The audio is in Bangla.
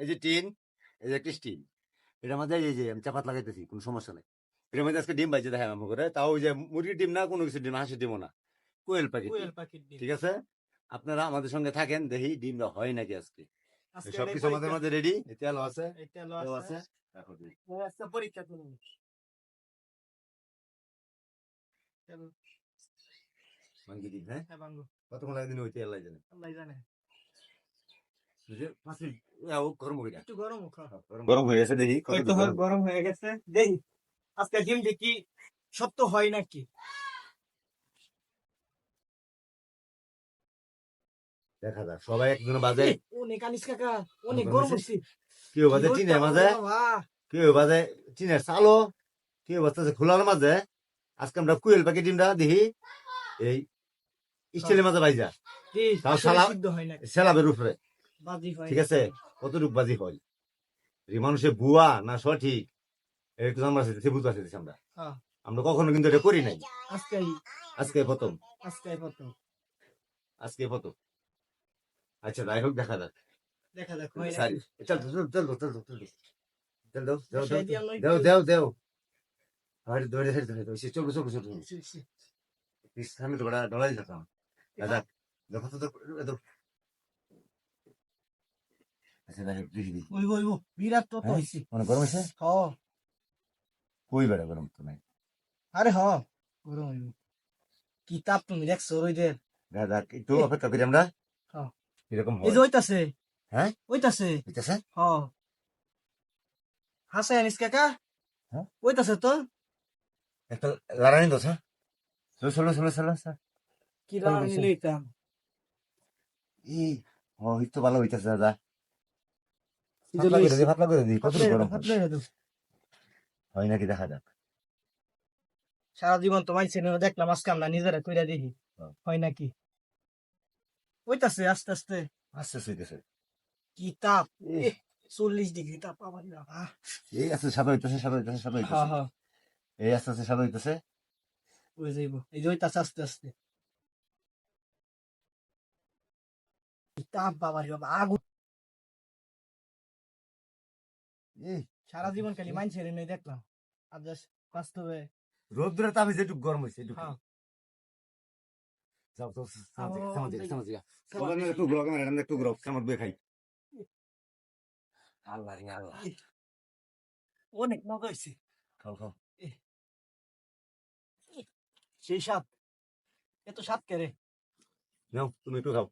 এই যে টিন এই যে একটি স্টিল এটার মধ্যে এই যে আমি চাপাত লাগাইতেছি কোনো সমস্যা নেই। এটার মধ্যে আজকে ডিম বাইছে দেখা আমার করে। তাও ওই যে মুরগির ডিম না কোনো কিছু ডিম হাঁসের ডিমও না। কোয়েল পাখি পাখির ঠিক আছে? আপনারা আমাদের সঙ্গে থাকেন দেখি ডিমটা হয় নাকি আজকে। সবকিছু আমাদের মধ্যে রেডি? তেল আছে? তেল আছে। পরীক্ষা করুন কতক্ষণ লাগে দিন ওই তেল লাগে জানে। গরম হয়ে যায় একটু গরম খা গরম হয়ে গেছে দেখি ওই তো হয়, গরম। হয়ে গেছে। দেখি আজকে ডিম দেখি সত্য হয় নাকি? দেখা যাক সবাই একজন বাজে। অনেক আনিস কাকা অনেক গরম গরম হচ্ছে। কেউ বাজে টিনের মাঝে? কেউ বাজে টিনের চালো কেউ বাজতেছে খোলার মাঝে? আজকে আমরা কুয়েল পাখি ডিমটা দেখি। এই স্টিলের মাঝে বাইজা। হয় সেলাবের উপরে। ঠিক আছে? কতটুক বাজি হয়? এই মানুষের ভুয়া না সঠিক? একটু আমরা সে বুঝতে পারছি আমরা। হ্যাঁ। আমরা কখনো কিন্তু এটা করি নাই। আজকে আজকে প্রথম। আজকে প্রথম। আজকে প্রথম। আচ্ছা যাই হোক দেখা যাক। দেখা যাক সারি। চল চল চল চল চল চল চল। দাও দাও বসাই দিয়াম নয় দাও দাও দাও। আরে দৌড়ে হেঁটে হেঁটে চল চল চল চল সি, সি। পিস সামনে তো বড় ডলাই যেতাম দাদা দেখো তো। আচ্ছা দেখো দেখি দেখি। ওই ওই বিরাট তো হ্যাঁ? হইছে মানে গরম হ। কই বেড়া গরম তো নাই। আরে হ গরম হইব। কিতাব তুমি দেখছ ওই দাদা একটু অপেক্ষা করি আমরা। হ্যাঁ। এরকম এই যে ওইতাছে হ্যাঁ? ওইতাছে বুঝতেছে হ। হাসে আনিস কাকা? হ্যাঁ? ওইতাছে তো? একটা দোস হ্যাঁ? চলো চলো চলো চলো চলো কি বসে। লইতাম? ই ও ভালো হইতাছে দাদা। ফাতলা করে লইছি। দি ফাতলা করে দি কত গরম দাও, ফাতলাই দাও। হয় নাকি দেখা যাক। সারা জীবন তো মাইছে দেখলাম আজকে আমরা নিজেরা কইরা দেখি। হ্যাঁ। হয় নাকি? ওইতাছে আস্তে আস্তে। আস্তে আস্তে হইতেছে কি তাপ? চল্লিশ ডিগ্রি তাপ এই আস্তে সাদা হইতেছে সাদা হইতেছে সাদা হ্যাঁ হইতেছে। হ্যাঁ এই আস্তে আস্তে সাদা হইতেছে। ওই যাইব। এই যে ওইতাছে আস্তে আস্তে। তাপ বাবা আগুন। সারা জীবন খালি মাইনছে রে নাই দেখলাম। আর জাস্ট বাস্তবে রোদ্রের তাপে যেটুকু গরম হয়েছে এটুকু। হ্যাঁ। যাও তো সামাজিক সামাজিক সামাজিক। সামাজিক। একটু ব্লগ আমার একটু ব্লগ সামাজ বে খাই। আল্লাহ রে আল্লাহ। অনেক মজা হয়েছে খাও খাও। সেই স্বাদ। এত স্বাদ কে রে? নাও তুমি একটু খাও